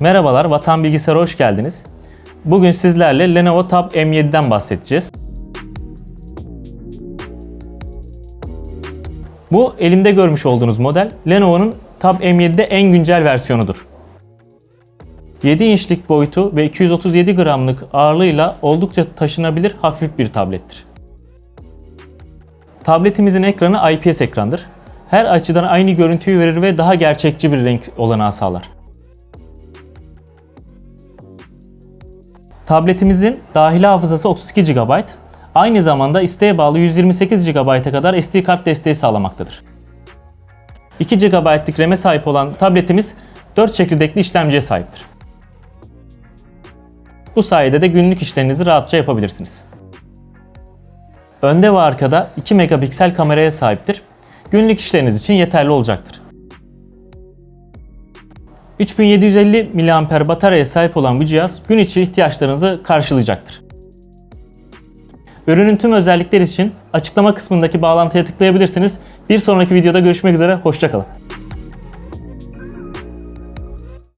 Merhabalar, Vatan Bilgisayar'a hoş geldiniz. Bugün sizlerle Lenovo Tab M7'den bahsedeceğiz. Bu elimde görmüş olduğunuz model Lenovo'nun Tab M7'de en güncel versiyonudur. 7 inçlik boyutu ve 237 gramlık ağırlığıyla oldukça taşınabilir hafif bir tablettir. Tabletimizin ekranı IPS ekrandır. Her açıdan aynı görüntüyü verir ve daha gerçekçi bir renk olanağı sağlar. Tabletimizin dahili hafızası 32 GB, aynı zamanda isteğe bağlı 128 GB'a kadar SD kart desteği sağlamaktadır. 2 GB'lık RAM'e sahip olan tabletimiz 4 çekirdekli işlemciye sahiptir. Bu sayede de günlük işlerinizi rahatça yapabilirsiniz. Önde ve arkada 2 megapiksel kameraya sahiptir. Günlük işleriniz için yeterli olacaktır. 3750 mAh bataryaya sahip olan bu cihaz gün içi ihtiyaçlarınızı karşılayacaktır. Ürünün tüm özellikleri için açıklama kısmındaki bağlantıya tıklayabilirsiniz. Bir sonraki videoda görüşmek üzere, hoşçakalın.